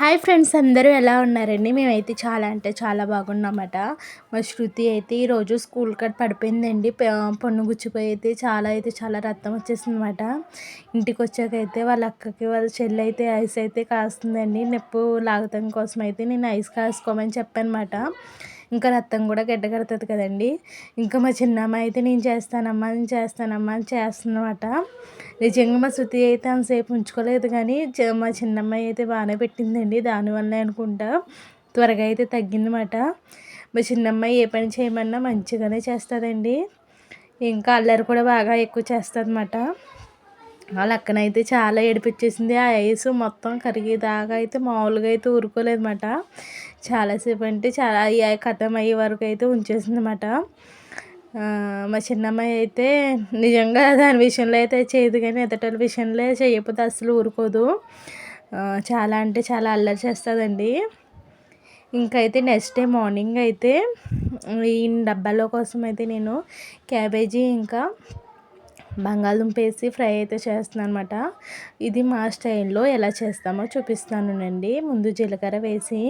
Hi friends అందరూ ఎలా ఉన్నారండి? మేమైతే చాలా అంటే చాలా బాగున్నామట. మా శృతి అయితే ఈరోజు స్కూల్ కట్ పడిపోయిందండి. పొన్ను గుచ్చిపోయి అయితే చాలా అయితే చాలా రక్తం వచ్చేసిందన్నమాట ఇంటికి వచ్చాకైతే వాళ్ళ అక్కకి వాళ్ళ చెల్లి అయితే ఐస్ అయితే కాస్తుందండి. నొప్పు లాగటం కోసం అయితే నేను ఐస్ కాసుకోమని చెప్పానమాట. ఇంకా రక్తం కూడా గడ్డకడుతుంది కదండి. ఇంకా మా చిన్నమ్మ అయితే నేను చేస్తానమ్మా నేను చేస్తానమ్మా అని చేస్తున్నమాట నిజంగా మా శృతి అయితే అంతసేపు ఉంచుకోలేదు కానీ మా చిన్నమ్మాయి అయితే బాగానే పెట్టిందండి. దానివల్ల అనుకుంటా త్వరగా అయితే తగ్గిందన్నమాట. మా చిన్నమ్మాయి ఏ పని చేయమన్నా మంచిగానే చేస్తుందండి. ఇంకా అల్లరి కూడా బాగా ఎక్కువ చేస్తుంది అన్నమాట వాళ్ళ అక్కనైతే చాలా ఏడిపించేసింది. ఆ ఐస్ మొత్తం కరిగేదాకా అయితే మామూలుగా అయితే ఊరుకోలేదన్నమాట. చాలాసేపు అంటే చాలా కథం అయ్యే వరకు అయితే ఉంచేసిందన్నమాట. మా చిన్నమ్మాయి అయితే నిజంగా దాని విషయంలో అయితే చేయదు కానీ ఎదటల విషయంలో చేయకపోతే అసలు ఊరుకోదు. చాలా అంటే చాలా అల్లరి చేస్తుందండి. ఇంకైతే నెక్స్ట్ డే మార్నింగ్ అయితే ఈ డబ్బాలో కోసం అయితే నేను క్యాబేజీ ఇంకా బంగాళదుంప వేసి ఫ్రై అయితే చేస్తున్నాను అనమాట ఇది మా స్టైల్లో ఎలా చేస్తామో చూపిస్తానునండి ముందు జీలకర్ర వేసి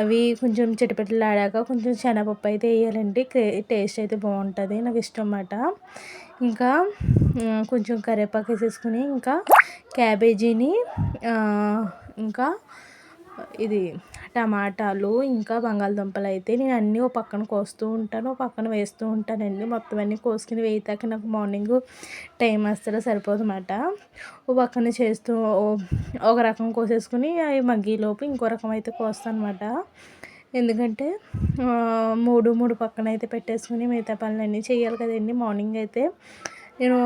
అవి కొంచెం చిటపెట్టలాడాక కొంచెం శనగపప్పు అయితే వేయాలండి. టేస్ట్ అయితే బాగుంటుంది. నాకు ఇష్టం అన్నమాట. ఇంకా కొంచెం కరివేపాకు వేసేసుకుని ఇంకా క్యాబేజీని ఇంకా ఇది టమాటాలు ఇంకా బంగాళదుంపలు అయితే నేను అన్నీ ఒక పక్కన కోస్తూ ఉంటాను ఒక పక్కన వేస్తూ ఉంటానండి. మొత్తం అన్నీ కోసుకుని వేయతాక నాకు మార్నింగ్ టైం అసలు సరిపోదు ఓ ఒక పక్కన చేస్తూ ఒక రకం కోసేసుకుని అవి మగ్గీలోపు ఇంకో రకం అయితే కోస్తాను అనమాట ఎందుకంటే మూడు మూడు పక్కన అయితే పెట్టేసుకుని మిగతా పనులన్నీ చేయాలి కదండి మార్నింగ్ అయితే. నేను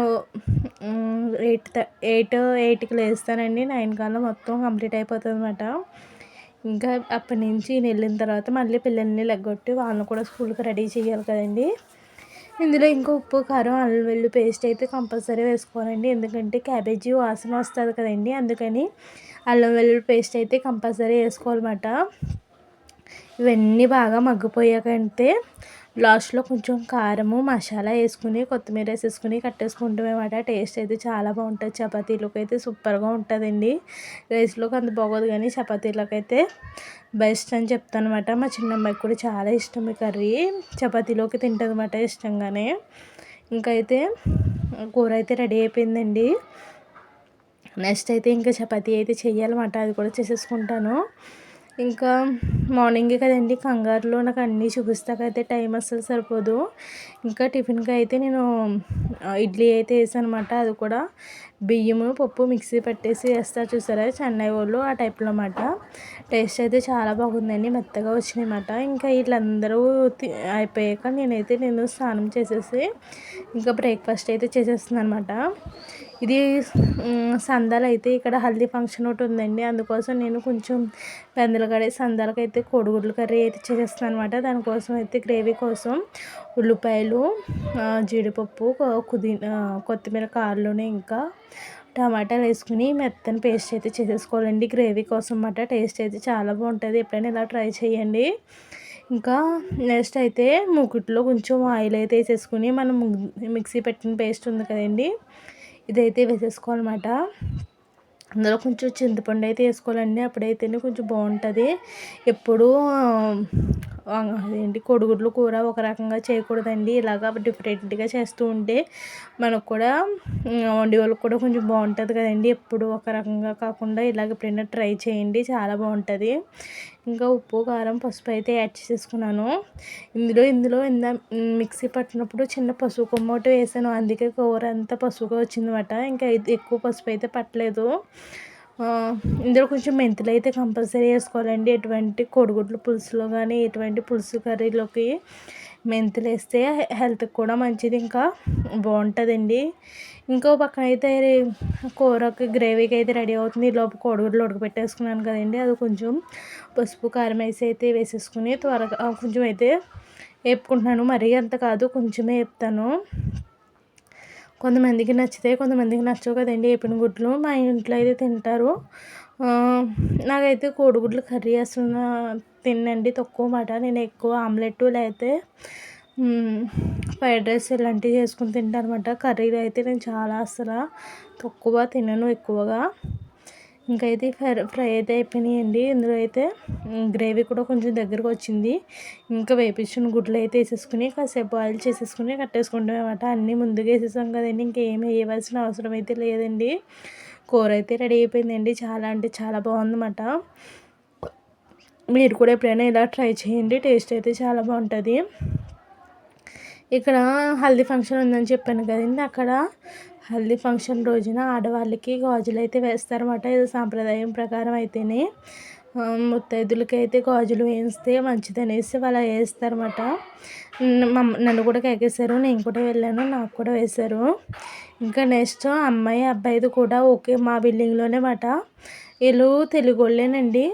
ఎయిట్ ఎయిట్ ఎయిట్కి లేస్తానండి. నైన్ కల్లా మొత్తం కంప్లీట్ అయిపోతుంది అనమాట ఇంకా అప్పటి నుంచి నేను వెళ్ళిన తర్వాత మళ్ళీ పిల్లల్ని లెగ్గొట్టి వాళ్ళని కూడా స్కూల్కి రెడీ చేయాలి కదండి. ఇందులో ఇంకా ఉప్పు కారం అల్లం వెల్లు పేస్ట్ అయితే కంపల్సరీ వేసుకోవాలండి. ఎందుకంటే క్యాబేజీ వాసన వస్తుంది కదండి. అందుకని అల్లం వెల్లుల్లి పేస్ట్ అయితే కంపల్సరీ వేసుకోవాలన్నమాట. ఇవన్నీ బాగా మగ్గిపోయాకంటే లాస్ట్లో కొంచెం కారము మసాలా వేసుకుని కొత్తిమీర వేసేసుకుని కట్టేసుకుంటామన్నమాట టేస్ట్ అయితే చాలా బాగుంటుంది. చపాతీలోకి అయితే సూపర్గా ఉంటుందండి. రైస్లోకి అంత బాగోదు కానీ చపాతీలోకి అయితే బెస్ట్ అని చెప్తాను అనమాట మా చిన్నమ్మాయికి కూడా చాలా ఇష్టం ఈ కర్రీ. చపాతీలోకి తింటుంది అనమాట ఇష్టంగానే. ఇంకైతే కూర అయితే రెడీ అయిపోయిందండి. నెక్స్ట్ అయితే ఇంకా చపాతీ అయితే చెయ్యాలన్నమాట అది కూడా చేసేసుకుంటాను. ఇంకా మార్నింగే కదండి కంగారులో నాకు అన్నీ చూపిస్తాకైతే టైం అస్సలు సరిపోదు. ఇంకా టిఫిన్కి అయితే నేను ఇడ్లీ అయితే వేసాను అనమాట అది కూడా బియ్యము పప్పు మిక్సీ పట్టేసి వేస్తారు చూసారా? చెన్నై వాళ్ళు ఆ టైప్లో అన్నమాట. టేస్ట్ అయితే చాలా బాగుందండి మెత్తగా వచ్చినాయన్నమాట ఇంకా వీళ్ళందరూ అయిపోయాక నేనైతే నేను స్నానం చేసేసి ఇంకా బ్రేక్ఫాస్ట్ అయితే చేసేస్తున్నాను అనమాట ఇది సందాలు అయితే ఇక్కడ హల్దీ ఫంక్షన్ ఒకటి ఉందండి. అందుకోసం నేను కొంచెం పెందలగడే సందాలకైతే కోడిగుడ్లు కర్రీ అయితే చేసేస్తాను అనమాట దానికోసం అయితే గ్రేవీ కోసం ఉల్లిపాయలు జీడిపప్పు పుదీనా కొత్తిమీర కారులోనే ఇంకా టమాటాలు వేసుకుని మెత్తని పేస్ట్ అయితే చేసేసుకోవాలండి. గ్రేవీ కోసం అన్నమాట టేస్ట్ అయితే చాలా బాగుంటుంది. ఎప్పుడైనా ఇలా ట్రై చేయండి. ఇంకా నెక్స్ట్ అయితే ముకుట్లో కొంచెం ఆయిల్ అయితే వేసేసుకుని మనం మిక్సీ పెట్టిన పేస్ట్ ఉంది కదండి ఇదైతే వేసేసుకోవాలన్నమాట. అందులో కొంచెం చింతపండు అయితే వేసుకోవాలండి. అప్పుడైతేనే కొంచెం బాగుంటుంది. ఎప్పుడూ అదేంటి కొడుగుడ్లు కూర ఒక రకంగా చేయకూడదండి. ఇలాగ డిఫరెంట్గా చేస్తూ ఉంటే మనకు కూడా వండే వాళ్ళకి కూడా కొంచెం బాగుంటుంది కదండి. ఎప్పుడు ఒక రకంగా కాకుండా ఇలాగ ఎప్పుడైనా ట్రై చేయండి చాలా బాగుంటుంది. ఇంకా ఉప్పు కారం పసుపు అయితే యాడ్ చేసేసుకున్నాను. ఇందులో ఇందులో ఇందా మిక్సీ పట్టినప్పుడు చిన్న పసుపు కొమ్మ ఒకటి వేసాను. అందుకే కూర అంతా పసుపుగా వచ్చిందన్నమాట. ఇంకా ఎక్కువ పసుపు అయితే పట్టలేదు. ఇందులో కొంచెం మెంతులు అయితే కంపల్సరీ వేసుకోవాలండి. ఎటువంటి కోడిగుడ్లు పులుసులో కానీ ఎటువంటి పులుసు కర్రీలోకి మెంతులు వేస్తే హెల్త్కి కూడా మంచిది. ఇంకా బాగుంటుందండి. ఇంకో పక్కన అయితే కూరకి గ్రేవీకి అయితే రెడీ అవుతుంది. లోపు కోడిగుడ్లు ఉడకబెట్టేసుకున్నాను కదండి. అది కొంచెం పసుపు కారం వేసి అయితే వేసేసుకుని త్వరగా కొంచెం అయితే వేపుకుంటున్నాను. మరీ అంత కాదు కొంచెమే వేపుతాను. కొంతమందికి నచ్చితే కొంతమందికి నచ్చవు కదండి. వేపిన గుడ్లు మా ఇంట్లో అయితే తింటారు. నాకైతే కోడిగుడ్లు కర్రీ అసలు తినండి తక్కువ మాట. నేను ఎక్కువ ఆమ్లెట్ లేకపోతే ఫ్రైడ్ రైస్ ఇలాంటివి చేసుకుని తింటాను అనమాట కర్రీలు అయితే నేను చాలా అసలు తక్కువ తినను ఎక్కువగా. ఇంకైతే ఫ్రై ఫ్రై అయితే అయిపోయినాయండి. ఇందులో అయితే గ్రేవీ కూడా కొంచెం దగ్గరకు వచ్చింది. ఇంకా వేపించిన గుడ్లు అయితే వేసేసుకుని కాసేపు బాయిల్ చేసేసుకుని కట్టేసుకుంటాం అనమాట అన్నీ ముందుగా వేసేసాం కదండి. ఇంకేమి వేయవలసిన అవసరం అయితే లేదండి. కూర అయితే రెడీ అయిపోయిందండి. చాలా అంటే చాలా బాగుందన్నమాట. మీరు కూడా ఎప్పుడైనా ఇలా ట్రై చేయండి. టేస్ట్ అయితే చాలా బాగుంటుంది. ఇక్కడ హల్దీ ఫంక్షన్ ఉందని చెప్పాను కదండి. అక్కడ హల్దీ ఫంక్షన్ రోజున ఆడవాళ్ళకి గాజులు అయితే వేస్తారన్నమాట. ఇది సాంప్రదాయం ప్రకారం అయితేనే. ముత్తైదులకి అయితే గాజులు వేస్తే మంచిదనేసి వాళ్ళు వేస్తారన్నమాట. నన్ను కూడా కేకేశారు నేను కూడా వెళ్ళాను నాకు కూడా వేశారు. ఇంకా నెక్స్ట్ అమ్మాయి అబ్బాయిది కూడా ఓకే మా బిల్డింగ్లోనే మాట వీళ్ళు తెలుగు వాళ్ళేనండి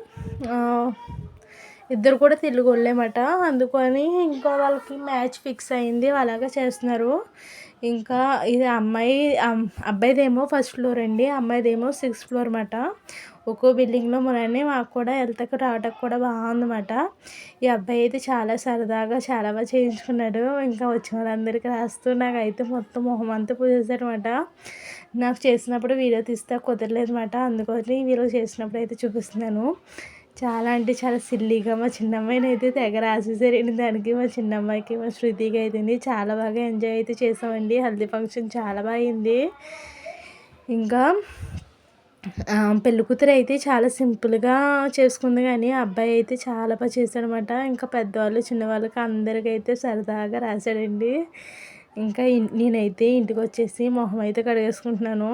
ఇద్దరు కూడా తెలుగు వాళ్ళేమాట అందుకని ఇంకా వాళ్ళకి మ్యాచ్ ఫిక్స్ అయింది అలాగే చేస్తున్నారు. ఇంకా ఇది అమ్మాయి అబ్బాయిదేమో ఫస్ట్ ఫ్లోర్ అండి అమ్మాయిదేమో సిక్స్త్ ఫ్లోర్ అనమాట ఒక్కో బిల్డింగ్లో మొన్ననే మాకు కూడా వెళ్తాకు రావటం కూడా బాగుందన్నమాట ఈ అబ్బాయి అయితే చాలా సరదాగా చాలా బాగా చేయించుకున్నాడు. ఇంకా వచ్చిన వాళ్ళందరికీ రాస్తూ నాకైతే మొత్తం మొహం అంతా పూసేశారనమాట నాకు చేసినప్పుడు వీడియో తీస్తే కుదరలేదు అనమాట అందుకని వీడియో చేసినప్పుడు అయితే చూపిస్తున్నాను. చాలా అంటే చాలా సిల్లీగా మా చిన్నమ్మాయిని అయితే తెగ రాసేసారండి దానికి మా చిన్నమ్మాయికి మా శృతికి అయితే చాలా బాగా ఎంజాయ్ అయితే చేసామండి. హల్దీ ఫంక్షన్ చాలా బాగా అయింది. ఇంకా పెళ్ళికూతురు అయితే చాలా సింపుల్గా చేసుకుంది కానీ అబ్బాయి అయితే చాలా బాగా చేశాడనమాట. ఇంకా పెద్దవాళ్ళు చిన్నవాళ్ళకి అందరికైతే సరదాగా రాశాడండి. ఇంకా నేనైతే ఇంటికి వచ్చేసి మొహం అయితే కడిగేసుకుంటున్నాను.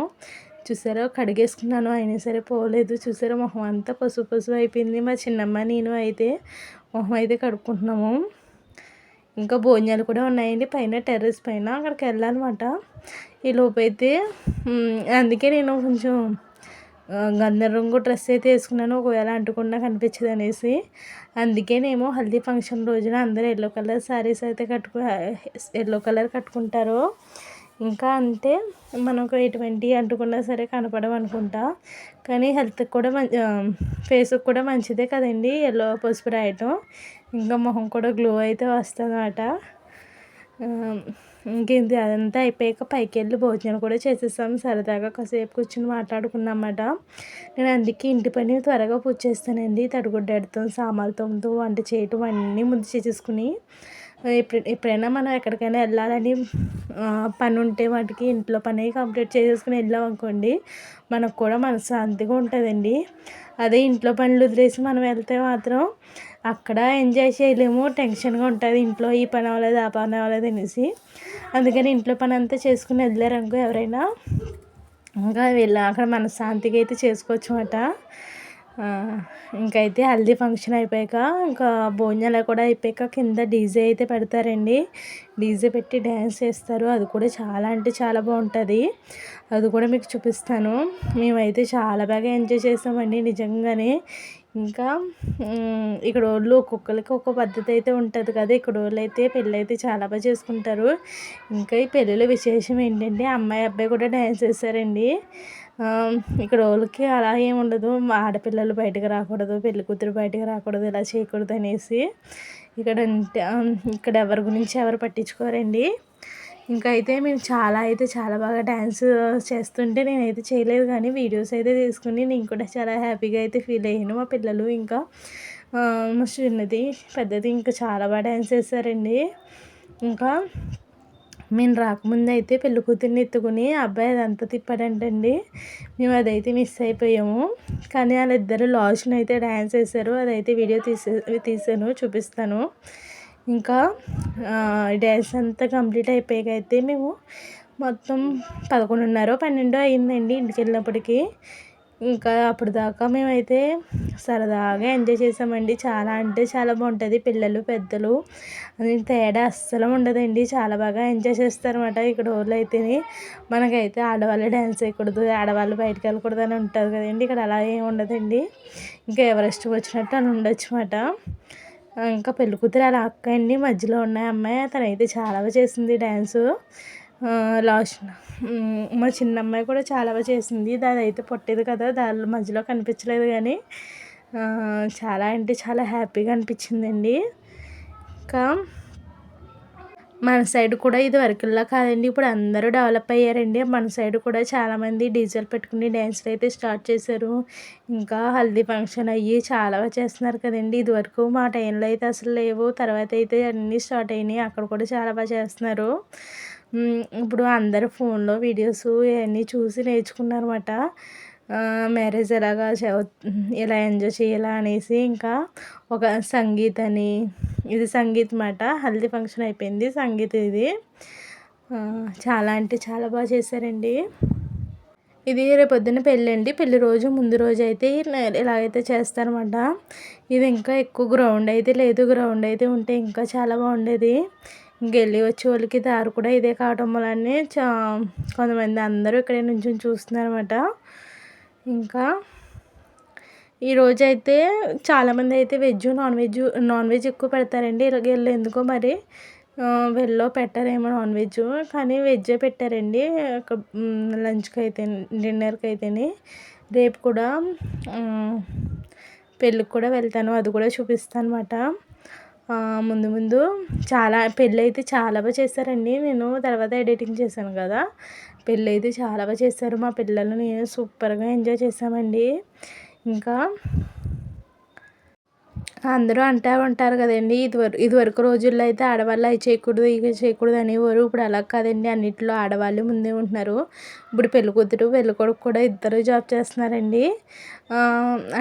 చూసారా? కడిగేసుకున్నాను అయినా సరే పోలేదు. చూసారా? మొహం అంతా పసుపు పసుపు అయిపోయింది. మా చిన్నమ్మ నేను అయితే మొహం అయితే కడుక్కుంటున్నాము. ఇంకా భోజనాలు కూడా ఉన్నాయండి. పైన టెర్రస్ పైన అక్కడికి వెళ్ళాలన్నమాట. ఈ లోపైతే అందుకే నేను కొంచెం గంధం రంగు డ్రెస్ అయితే వేసుకున్నాను. ఒకవేళ అంటుకుండా కనిపించదు అనేసి. అందుకేనేమో హల్దీ ఫంక్షన్ రోజున అందరూ ఎల్లో కలర్ శారీస్ అయితే కట్టుకు ఎల్లో కలర్ కట్టుకుంటారు. ఇంకా అంటే మనకు ఎటువంటి అంటుకున్నా సరే కనపడవు అనుకుంటా. కానీ హెల్త్కి కూడా మంచి ఫేస్కి కూడా మంచిదే కదండి. ఎల్లో పసుపు రాయటం. ఇంకా మొహం కూడా గ్లో అయితే వస్తుంది అన్నమాట ఇంకేంటి అదంతా అయిపోయాక పైకి వెళ్ళి భోజనం కూడా చేసేసాం. సరదాగా కాసేపు కూర్చొని మాట్లాడుకున్నామాట. నేను అందుకే ఇంటి పని త్వరగా పూజ చేస్తానండి. తడిగుడ్డతో సామాన్లతో వంట చేయటం అన్నీ ముందు చేసేసుకుని. ఎప్పుడు ఎప్పుడైనా మనం ఎక్కడికైనా వెళ్ళాలని పని ఉంటే వాటికి ఇంట్లో పని కంప్లీట్ చేసేసుకుని వెళ్ళాం అనుకోండి మనకు కూడా మనశ్శాంతిగా ఉంటుందండి. అదే ఇంట్లో పనులు వదిలేసి మనం వెళ్తే మాత్రం అక్కడ ఎంజాయ్ చేయలేము టెన్షన్గా ఉంటుంది ఇంట్లో ఈ పని అవ్వలేదు ఆ పని అవ్వలేదు అనేసి. అందుకని ఇంట్లో పని అంతా చేసుకుని వెళ్ళారనుకో ఎవరైనా ఇంకా వెళ్ళాం అక్కడ మనశ్శాంతిగా అయితే చేసుకోవచ్చు అన్నమాట ఇంకైతే హల్దీ ఫంక్షన్ అయిపోయాక ఇంకా భోజనాలు కూడా అయిపోయాక కింద డీజే అయితే పెడతారండి. డీజే పెట్టి డ్యాన్స్ చేస్తారు. అది కూడా చాలా అంటే చాలా బాగుంటుంది. అది కూడా మీకు చూపిస్తాను. మేమైతే చాలా బాగా ఎంజాయ్ చేసామండి నిజంగానే. ఇంకా ఇక్కడ వాళ్ళు ఒక్కొక్కరికి ఒక్కొక్క పద్ధతి అయితే ఉంటుంది కదా. ఇక్కడ వాళ్ళు అయితే పెళ్ళి అయితే చాలా బాగా చేసుకుంటారు. ఇంకా ఈ పెళ్ళిలో విశేషం ఏంటంటే అమ్మాయి అబ్బాయి కూడా డ్యాన్స్ చేస్తారండి. ఇక్కడ వాళ్ళకి అలా ఏమి ఉండదు. ఆడపిల్లలు బయటకు రాకూడదు పెళ్ళి కూతురు బయటకు రాకూడదు ఇలా చేయకూడదు అనేసి ఇక్కడ ఇక్కడ ఎవరి గురించి ఎవరు పట్టించుకోరండి. ఇంకా అయితే మేము చాలా అయితే చాలా బాగా డ్యాన్స్ చేస్తుంటే నేనైతే చేయలేదు కానీ వీడియోస్ అయితే తీసుకుని నేను కూడా చాలా హ్యాపీగా అయితే ఫీల్ అయ్యాను. మా పిల్లలు ఇంకా మా చిన్నది పెద్దది ఇంకా చాలా బాగా డ్యాన్స్ చేశారండి ఇంకా మేము రాకముందు అయితే పెళ్ళి కూతుర్ని ఎత్తుకుని అబ్బాయి అదంతా తిప్పాడంటండి. మేము అదైతే మిస్ అయిపోయాము. కానీ వాళ్ళిద్దరు లాస్ట్ని అయితే డ్యాన్స్ వేశారు. అదైతే వీడియో తీసే తీసాను చూపిస్తాను. ఇంకా డ్యాన్స్ అంతా కంప్లీట్ అయిపోయాక అయితే మేము మొత్తం పదకొండున్నర పన్నెండు అయిందండి ఇంటికి వెళ్ళినప్పటికీ ఇంకా అప్పుడు దాకా మేమైతే సరదాగా ఎంజాయ్ చేసామండి. చాలా అంటే చాలా బాగుంటుంది. పిల్లలు పెద్దలు అది తేడా అస్సలు ఉండదండి. చాలా బాగా ఎంజాయ్ చేస్తారన్నమాట ఇక్కడ ఊళ్ళో అయితే మనకైతే ఆడవాళ్ళు డ్యాన్స్ వేయకూడదు ఆడవాళ్ళు బయటకు వెళ్ళకూడదు అని ఉంటుంది కదండి. ఇక్కడ అలా ఏమి ఉండదండి. ఇంకా ఎవరెస్ట్ వచ్చినట్టు అని ఉండొచ్చు అన్నమాట ఇంకా పెళ్ళికూతురు అలా అక్క అండి మధ్యలో ఉన్న అమ్మాయి తనైతే చాలా బాగా చేసింది డ్యాన్సు లాస్ట్ మా చిన్న అమ్మాయి కూడా చాలా బాగా చేసింది. దాని అయితే పొట్టేది కదా దాని మధ్యలో కనిపించలేదు కానీ చాలా అంటే చాలా హ్యాపీగా అనిపించిందండి. ఇంకా మన సైడ్ కూడా ఇది వరకులా కాదండి. ఇప్పుడు అందరూ డెవలప్ అయ్యారండి. మన సైడ్ కూడా చాలామంది డీజేలు పెట్టుకుని డ్యాన్స్లు అయితే స్టార్ట్ చేశారు. ఇంకా హల్దీ ఫంక్షన్ అయ్యి చాలా బాగా చేస్తున్నారు కదండి. ఇదివరకు మా టైంలో అయితే అసలు లేవు. తర్వాత అయితే అన్నీ స్టార్ట్ అయినాయి. అక్కడ కూడా చాలా బాగా చేస్తున్నారు. ఇప్పుడు అందరూ ఫోన్లో వీడియోస్ ఇవన్నీ చూసి నేర్చుకున్నారన్నమాట. మ్యారేజ్ ఎలాగా ఎలా ఎంజాయ్ చేయాలా అనేసి ఇంకా ఒక సంగీత్ అని ఇది సంగీత్ మాట హల్దీ ఫంక్షన్ అయిపోయింది సంగీత్ ఇది. చాలా అంటే చాలా బాగా చేశారండి. ఇది రేపొద్దున పెళ్ళి అండి పెళ్ళి రోజు ముందు రోజు అయితే ఇలాగైతే చేస్తారన్నమాట. ఇది ఇంకా ఎక్కువ గ్రౌండ్ అయితే లేదు. గ్రౌండ్ అయితే ఉంటే ఇంకా చాలా బాగుండేది. ఇంకెళ్ళి వచ్చే వాళ్ళకి దారి కూడా ఇదే కావటం వల్లనే చా కొంతమంది అందరూ ఇక్కడే నుంచి చూస్తున్నారన్నమాట. ఇంకా ఈరోజు అయితే చాలామంది అయితే veg non veg non veg ఎక్కువ పెడతారండి. ఇలాగ వెళ్ళి ఎందుకో మరి వెళ్ళో వెల్లో పెట్టారేమో నాన్ వెజ్ కానీ వెజ్జే పెట్టారండి. లంచ్కి అయితే డిన్నర్కి అయితేనే. రేపు కూడా పెళ్ళికి కూడా వెళ్తాను. అది కూడా చూపిస్తాను అనమాట ముందు ముందు చాలా పెళ్ళి అయితే చాలా బాగా చేశారండి నేను తర్వాత ఎడిటింగ్ చేశాను కదా. పెళ్ళి అయితే చాలా బాగా చేశారు మా పిల్లలు నేను సూపర్గా ఎంజాయ్ చేసామండి ఇంకా అందరూ అంటూ ఉంటారు కదండి ఇదివరకు ఇదివరకు రోజుల్లో అయితే ఆడవాళ్ళు అవి చేయకూడదు ఇవి చేయకూడదు అనేవారు. ఇప్పుడు అలా కాదండి అన్నిట్లో ఆడవాళ్ళు ముందే ఉంటున్నారు. ఇప్పుడు పెళ్ళి కూతురు పెళ్ళి కొడుకు కూడా ఇద్దరు జాబ్ చేస్తున్నారండి.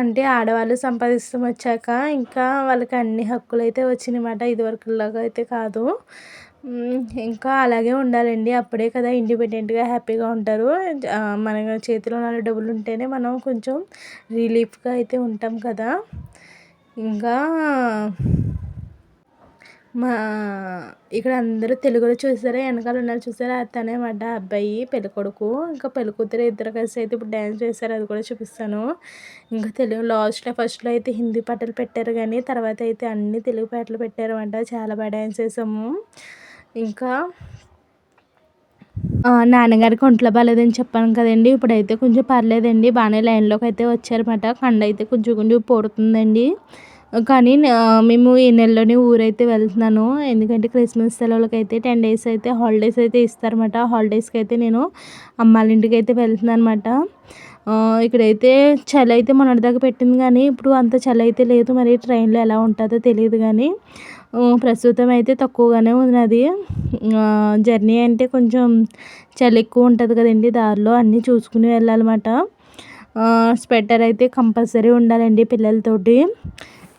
అంటే ఆడవాళ్ళు సంపాదిస్తాం వచ్చాక ఇంకా వాళ్ళకి అన్ని హక్కులు అయితే వచ్చినాయన్నమాట ఇదివరకులాగా అయితే కాదు. ఇంకా అలాగే ఉండాలండి. అప్పుడే కదా ఇండిపెండెంట్గా హ్యాపీగా ఉంటారు. మన చేతిలో నాలుగు డబ్బులు ఉంటేనే మనం కొంచెం రిలీఫ్గా అయితే ఉంటాం కదా. ఇంకా మా ఇక్కడ అందరూ తెలుగులో చూసారా వెనకాల ఉన్నారు చూసారా? తనే మాట అబ్బాయి పెళ్ళికొడుకు ఇంకా పెళ్ళికూతురు ఇద్దరు కలిసి అయితే ఇప్పుడు డ్యాన్స్ చేశారు అది కూడా చూపిస్తాను. ఇంకా తెలుగు లాస్ట్లో ఫస్ట్లో అయితే హిందీ పాటలు పెట్టారు కానీ తర్వాత అయితే అన్ని తెలుగు పాటలు పెట్టారు అంట చాలా బాగా డ్యాన్స్ చేసాము. ఇంకా నాన్నగారికి ఒంట్లో బాగాలేదని చెప్పాను కదండి. ఇప్పుడైతే కొంచెం పర్లేదండి. బాగానే లైన్లోకి అయితే వచ్చారన్నమాట. కండ అయితే కొంచెం కొంచెం పోడుతుందండి కానీ మేము ఈ నెలలోనే ఊరైతే వెళ్తున్నాను. ఎందుకంటే క్రిస్మస్ సెలవులకి అయితే టెన్ డేస్ అయితే హాలిడేస్ అయితే ఇస్తారన్నమాట. హాలిడేస్కి అయితే నేను అమ్మాళ్ళ ఇంటికి అయితే వెళ్తున్నాను అనమాట ఇక్కడైతే చలి అయితే మొన్నటిదాకా పెట్టింది కానీ ఇప్పుడు అంత చలి అయితే లేదు. మరి ట్రైన్లో ఎలా ఉంటుందో తెలియదు కానీ ప్రస్తుతం అయితే తక్కువగానే ఉన్నది జర్నీ అంటే కొంచెం చలి ఎక్కువ ఉంటుంది కదండి దారిలో అన్నీ చూసుకుని వెళ్ళాలన్నమాట. స్వెటర్ అయితే కంపల్సరీ ఉండాలండి పిల్లలతోటి.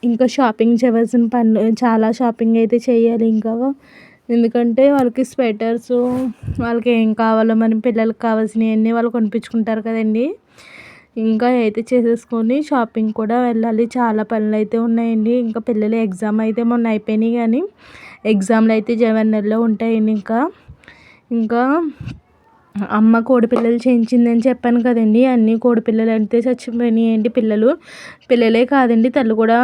ఇంకా షాపింగ్ చేయవలసిన పనులు చాలా షాపింగ్ అయితే చేయాలి ఇంకా. ఎందుకంటే వాళ్ళకి స్వెటర్స్ వాళ్ళకి ఏం కావాలో మన పిల్లలకి కావాల్సినవన్నీ వాళ్ళు కొనిపించుకుంటారు కదండి. ఇంకా అయితే చేసేసుకొని షాపింగ్ కూడా వెళ్ళాలి. చాలా పనులు అయితే ఉన్నాయండి. ఇంకా పిల్లల ఎగ్జామ్ అయితే మొన్న అయిపోయినాయి కానీ ఎగ్జామ్లు అయితే జనవరి ఉంటాయండి ఇంకా. ఇంకా అమ్మ కోడిపిల్లలు చేయించిందని చెప్పాను కదండి. అన్ని కోడిపిల్లలు అంటే చచ్చిపోయినాయండి పిల్లలు. పిల్లలే కాదండి తల్లి కూడా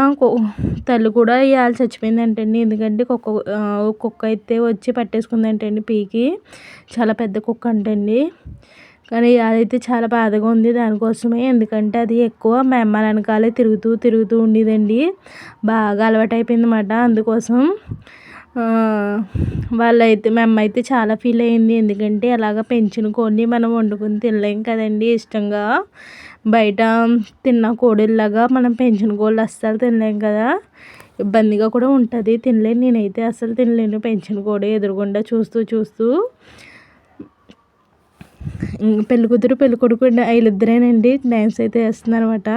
తల్లి కూడా ఇవాళ చచ్చిపోయిందంటండి. ఎందుకంటే కుక్క కుక్క అయితే వచ్చి పట్టేసుకుందంటండి పీకి. చాలా పెద్ద కుక్క అంటండి. కానీ అదైతే చాలా బాధగా ఉంది దానికోసమే. ఎందుకంటే అది ఎక్కువ మా అమ్మ వెనకాలే తిరుగుతూ తిరుగుతూ ఉండేదండి. బాగా అలవాటైపోయింది అన్నమాట అందుకోసం వాళ్ళైతే మేము అయితే చాలా ఫీల్ అయింది ఎందుకంటే అలాగ పెంచిన కోడిని మనం వండుకుని తినలేం కదండి ఇష్టంగా. బయట తిన్న కోడిలాగా మనం పెంచిన కోళ్ళు అస్సలు తినలేం కదా. ఇబ్బందిగా కూడా ఉంటుంది. తినలేను నేనైతే అస్సలు తినలేను. పెంచిన కోడి ఎదురుగుండా చూస్తూ చూస్తూ. పెళ్ళి కూతురు పెళ్ళి కొడుకు వీళ్ళిద్దరేనండి. డ్యాన్స్ అయితే వేస్తున్నారనమాట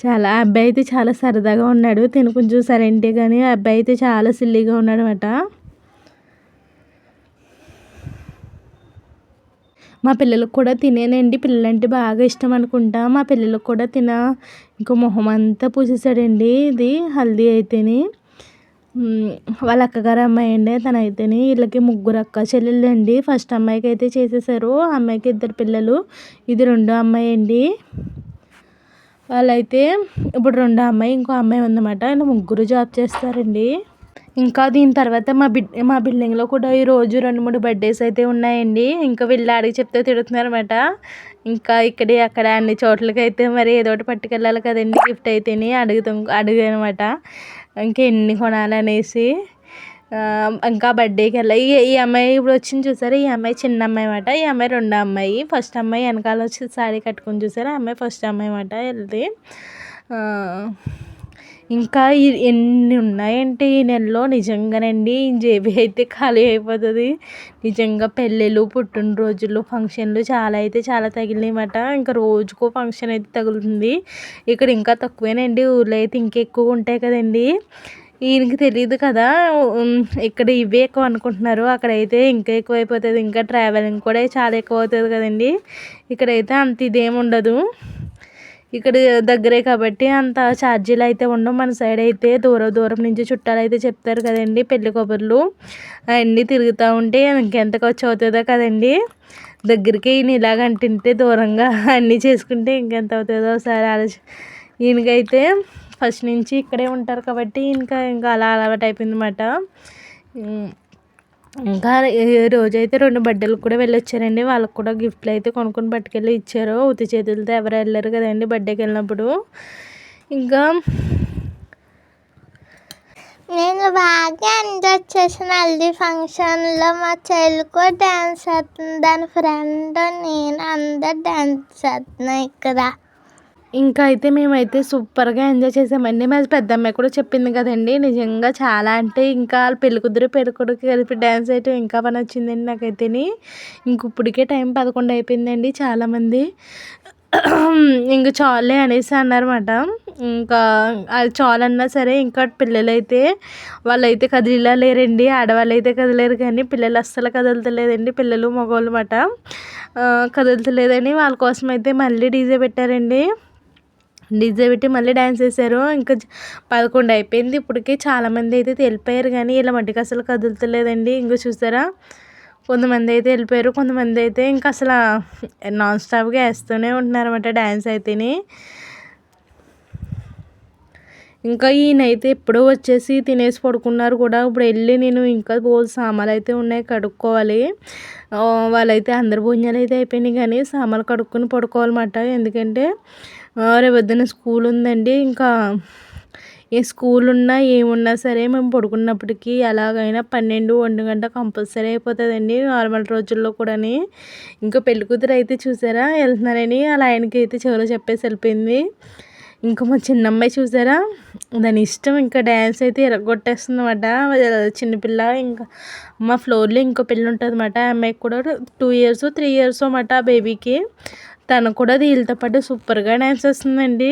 చాలా అబ్బాయి అయితే చాలా సరదాగా ఉన్నాడు. తిను కొంచెం సరేంటి కానీ ఆ అబ్బాయి అయితే చాలా సిల్లీగా ఉన్నాడు అనమాట మా పిల్లలకు కూడా తినేనండి. పిల్లలంటే బాగా ఇష్టం అనుకుంటా. మా పిల్లలకు కూడా తిన ఇంకో మొహం అంతా పూసేసాడండి ఇది హల్దీ అయితేనే. వాళ్ళ అక్కగారు అమ్మాయి అండి తన అయితేనే వీళ్ళకి ముగ్గురు అక్క చెల్లెళ్ళు అండి ఫస్ట్ అమ్మాయికి అయితే చేసేసారు ఆ అమ్మాయికి ఇద్దరు పిల్లలు. ఇది రెండో అమ్మాయి అండి వాళ్ళైతే ఇప్పుడు రెండో అమ్మాయి ఇంకో అమ్మాయి ఉందన్నమాట. ఇలా ముగ్గురు జాబ్ చేస్తారండి. ఇంకా దీని తర్వాత మా బిడ్ మా బిల్డింగ్లో కూడా ఈరోజు రెండు మూడు బర్త్డేస్ అయితే ఉన్నాయండి. ఇంకా వీళ్ళు అడిగి చెప్తే తిడుతున్నారన్నమాట. ఇంకా ఇక్కడ అక్కడ అన్ని చోట్లకి అయితే మరి ఏదో ఒకటి పట్టుకెళ్ళాలి కదండి. గిఫ్ట్ అయితేనే అడుగుతాం అడిగానమాట ఇంకా ఎన్ని కొనాలనేసి ఇంకా బర్త్డేకి వెళ్ళా ఈ ఈ అమ్మాయి ఇప్పుడు వచ్చింది చూసారా? ఈ అమ్మాయి చిన్న అమ్మాయి మాట ఈ అమ్మాయి రెండో అమ్మాయి. ఫస్ట్ అమ్మాయి వెనకాల వచ్చి సారీ కట్టుకుని చూసారా? ఆ అమ్మాయి ఫస్ట్ అమ్మాయి మాట వెళ్తే ఇంకా ఎన్ని ఉన్నాయంటే ఈ నెలలో నిజంగానండి జేబీ అయితే ఖాళీ అయిపోతుంది. నిజంగా పెళ్ళిళ్ళు పుట్టినరోజులు ఫంక్షన్లు చాలా అయితే చాలా తగిలినాయన్నమాట. ఇంకా రోజుకో ఫంక్షన్ అయితే తగులుతుంది. ఇక్కడ ఇంకా తక్కువేనండి ఊర్లో అయితే ఇంకా ఎక్కువ ఉంటాయి కదండి. ఈయనకి తెలియదు కదా ఇక్కడ ఇవే ఎక్కువ అనుకుంటున్నారు. అక్కడైతే ఇంకా ఎక్కువ అయిపోతుంది ఇంకా ట్రావెలింగ్ కూడా చాలా ఎక్కువ అవుతుంది కదండి. ఇక్కడైతే అంత ఇదేం ఉండదు. ఇక్కడ దగ్గరే కాబట్టి అంత ఛార్జీలు అయితే ఉండవు. మన సైడ్ అయితే దూరం దూరం నుంచి చుట్టాలు అయితే చెప్తారు కదండి పెళ్ళి కబుర్లు అవన్నీ తిరుగుతూ ఉంటే ఇంకెంత ఖర్చు అవుతుందో కదండి. దగ్గరికి ఈయన ఇలాగంటుంటే దూరంగా అన్నీ చేసుకుంటే ఇంకెంత అవుతుందో ఒకసారి ఆలోచి ఈయనకైతే ఫస్ట్ నుంచి ఇక్కడే ఉంటారు కాబట్టి ఇంకా ఇంకా అలా అలవాటు అయిపోయిందన్నమాట. ఇంకా రోజైతే రెండు బర్త్డేలకు కూడా వెళ్ళొచ్చారండి వాళ్ళకి కూడా గిఫ్ట్లు అయితే కొనుక్కొని పట్టుకెళ్ళి ఇచ్చారు. ఉతి చేతులతో ఎవరు వెళ్ళరు కదండి బర్త్డేకి వెళ్ళినప్పుడు. ఇంకా నేను బాగా ఎంజాయ్ చేసిన హల్దీ ఫంక్షన్లో మా చెల్లి కూడా డ్యాన్స్ చేస్తుంది. దాని ఫ్రెండ్ నేను అందరు డ్యాన్స్ చేస్తున్నాను ఇక్కడ. ఇంకా అయితే మేమైతే సూపర్గా ఎంజాయ్ చేసామండి. మా పెద్ద అమ్మాయి కూడా చెప్పింది కదండి నిజంగా చాలా అంటే ఇంకా వాళ్ళ పెళ్ళి కుదిరి కలిపి డ్యాన్స్ అయితే ఇంకా పని వచ్చిందండి నాకైతేని. ఇంక ఇప్పటికే టైం పదకొండు అయిపోయిందండి చాలామంది. ఇంక చాలే అనేసి అన్నారన్నమాట. ఇంకా అది చాలన్నా సరే ఇంకా పిల్లలైతే వాళ్ళైతే కదిలేలా లేరండి ఆడవాళ్ళు అయితే కదిలేరు కానీ పిల్లలు అస్సలు కదలతలేదండి. పిల్లలు మగవాళ్ళు మాట కదులుతలేదని వాళ్ళ కోసం అయితే మళ్ళీ డీజే పెట్టారండి. డీజే పెట్టి మళ్ళీ డ్యాన్స్ వేశారు. ఇంకా పదకొండు అయిపోయింది. ఇప్పటికే చాలామంది అయితే వెళ్ళిపోయారు కానీ ఇలా మట్టికి అసలు కదులుతలేదండి. ఇంకో చూసారా? కొంతమంది అయితే వెళ్ళిపోయారు. కొంతమంది అయితే ఇంకా అసలు నాన్ స్టాప్గా వేస్తూనే ఉంటున్నారు అనమాట డ్యాన్స్ అయితేని. ఇంకా ఈయనైతే ఎప్పుడో వచ్చేసి తినేసి పడుకున్నారు కూడా. ఇప్పుడు వెళ్ళి నేను ఇంకా బోల్ సామాన్లు అయితే ఉన్నాయి కడుక్కోవాలి. వాళ్ళైతే అందరు భోజనాలు అయితే అయిపోయినాయి కానీ సామాన్లు కడుక్కొని పడుకోవాలన్నమాట. ఎందుకంటే ఆ, పొద్దున్న స్కూల్ ఉందండి. ఇంకా ఏ స్కూల్ ఉన్నా ఏమున్నా సరే మేము పడుకున్నప్పటికీ ఎలాగైనా పన్నెండు ఒంటి గంట కంపల్సరీ అయిపోతుందండి నార్మల్ రోజుల్లో కూడాని. ఇంకా పెళ్ళి కూతురు అయితే చూసారా? వెళ్తున్నారని అలా ఆయనకి అయితే చెవిలో చెప్పేసి వెళ్ళిపోయింది. ఇంకా మా చిన్నమ్మాయి చూసారా? దాని ఇష్టం ఇంకా డ్యాన్స్ అయితే ఎరగొట్టేస్తుంది అనమాట చిన్నపిల్ల ఇంకా మా ఫ్లోర్లో ఇంకో పిల్ల ఉంటుంది అనమాట ఆ అమ్మాయికి కూడా టూ ఇయర్స్ త్రీ ఇయర్స్ అన్నమాట ఆ బేబీకి. తను కూడా వీళ్ళతో పాటు సూపర్గా డ్యాన్స్ వేస్తుందండి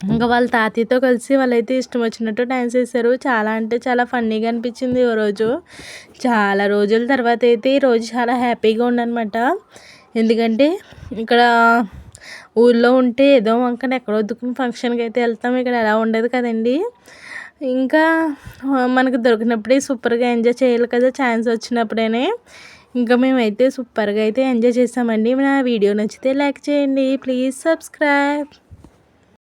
ఇంకా వాళ్ళ తాతయ్యతో కలిసి వాళ్ళైతే ఇష్టం వచ్చినట్టు డ్యాన్స్ వేశారు చాలా అంటే చాలా ఫన్నీగా అనిపించింది ఓ రోజు. చాలా రోజుల తర్వాత అయితే ఈ రోజు చాలా హ్యాపీగా ఉండనమాట ఎందుకంటే ఇక్కడ ఊళ్ళో ఉంటే ఏదో వంకన ఎక్కడో దుక్కుని ఫంక్షన్కి అయితే వెళ్తాం. ఇక్కడ ఎలా ఉండదు కదండి. ఇంకా మనకు దొరికినప్పుడే సూపర్గా ఎంజాయ్ చేయాలి కదా ఛాన్స్ వచ్చినప్పుడేనే. ఇంకా మేమైతే సూపర్గా అయితే ఎంజాయ్ చేసామండి నా వీడియో నచ్చితే లైక్ చేయండి. Please subscribe.